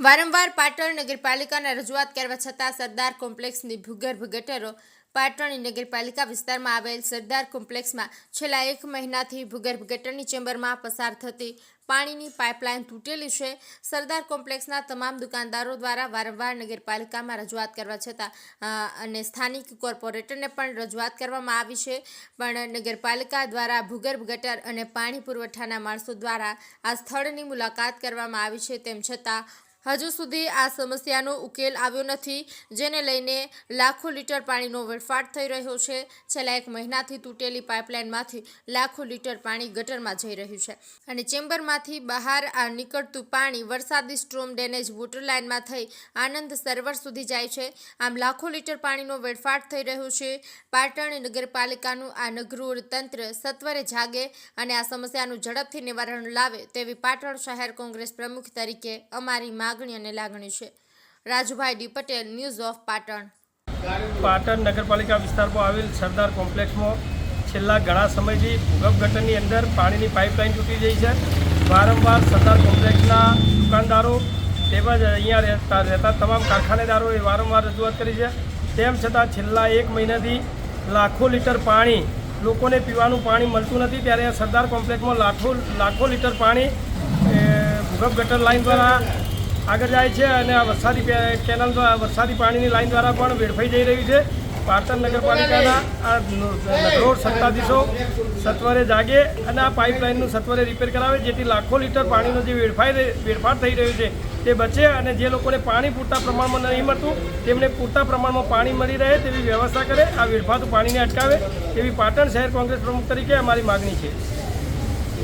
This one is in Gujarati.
વારંવાર પાટણ નગરપાલિકાના રજૂઆત કરવા છતાં સરદાર કોમ્પ્લેક્સની ભૂગર્ભ ગટરો પાટણ નગરપાલિકા વિસ્તારમાં આવેલ સરદાર કોમ્પ્લેક્સમાં છેલ્લા એક મહિનાથી ભૂગર્ભ ગટરની ચેમ્બરમાં પસાર થતી પાણીની પાઇપલાઇન તૂટેલી છે. સરદાર કોમ્પ્લેક્સના તમામ દુકાનદારો દ્વારા વારંવાર નગરપાલિકામાં રજૂઆત કરવા છતાં અને સ્થાનિક કોર્પોરેટરને પણ રજૂઆત કરવામાં આવી છે. પણ નગરપાલિકા દ્વારા ભૂગર્ભ ગટર અને પાણી પુરવઠાના માણસો દ્વારા આ સ્થળની મુલાકાત કરવામાં આવી છે. તેમ છતાં હજુ સુધી આ સમસ્યાનો ઉકેલ આવ્યો નથી, જેને લઈને લાખો લીટર પાણીનો વેડફાટ થઈ રહ્યો છે. છેલ્લા એક મહિનાથી તૂટેલી પાઇપલાઇનમાંથી લાખો લીટર પાણી ગટરમાં જઈ રહ્યું છે અને ચેમ્બરમાંથી બહાર આ નીકળતું પાણી વરસાદી સ્ટ્રોમ ડેનેજ વોટર લાઇનમાં થઈ આનંદ સરોવર સુધી જાય છે. આમ લાખો લીટર પાણીનો વેડફાટ થઈ રહ્યો છે. પાટણ નગરપાલિકાનું આ નગરૂળ તંત્ર સત્વરે જાગે અને આ સમસ્યાનું ઝડપથી નિવારણ લાવે તેવી પાટણ શહેર કોંગ્રેસ પ્રમુખ તરીકે અમારી માગણી અને લાગણી છે. Rajubhai Patel news of Patan. Patan નગરપાલિકા વિસ્તારમાં આવેલ સરદાર કોમ્પ્લેક્સમાં છેલ્લા ઘણા સમયથી ભૂગર્ભ ગટરની અંદર પાણીની પાઇપલાઇન તૂટી ગઈ છે. વારંવાર સરદાર કોમ્પ્લેક્સના દુકાનદારો તેમજ અહીંયા રહેતા રહેતા તમામ કારખાનેદારોએ વારંવાર રજૂઆત કરી છે. તેમ છતાં છેલ્લા એક મહિનાથી લાખો લીટર પાણી, લોકોને પીવાનું પાણી મળતું નથી. ત્યારે સરદાર કોમ્પ્લેક્સમાં લાખો લાખો લીટર પાણી ભૂગર્ભ ગટર લાઇન દ્વારા આગળ જાય છે અને આ વરસાદી કેનાલ વરસાદી પાણીની લાઈન દ્વારા પણ વેડફાઈ જઈ રહ્યું છે. પાટણ નગરપાલિકાના આ રોડ સત્તાધીશો સત્વરે જાગે અને આ પાઇપલાઇનનું સત્વરે રિપેર કરાવે, જેથી લાખો લીટર પાણીનો જે વેડફાઈ રહે- વેડફાટ થઈ રહ્યો છે, તે બચે અને જે લોકોને પાણી પૂરતા પ્રમાણમાં નહીં મળતું, તેમને પૂરતા પ્રમાણમાં પાણી મળી રહે તેવી વ્યવસ્થા કરે, આ વેડફાતું પાણીને અટકાવે, તેવી પાટણ શહેર કોંગ્રેસ પ્રમુખ તરીકે અમારી માગણી છે.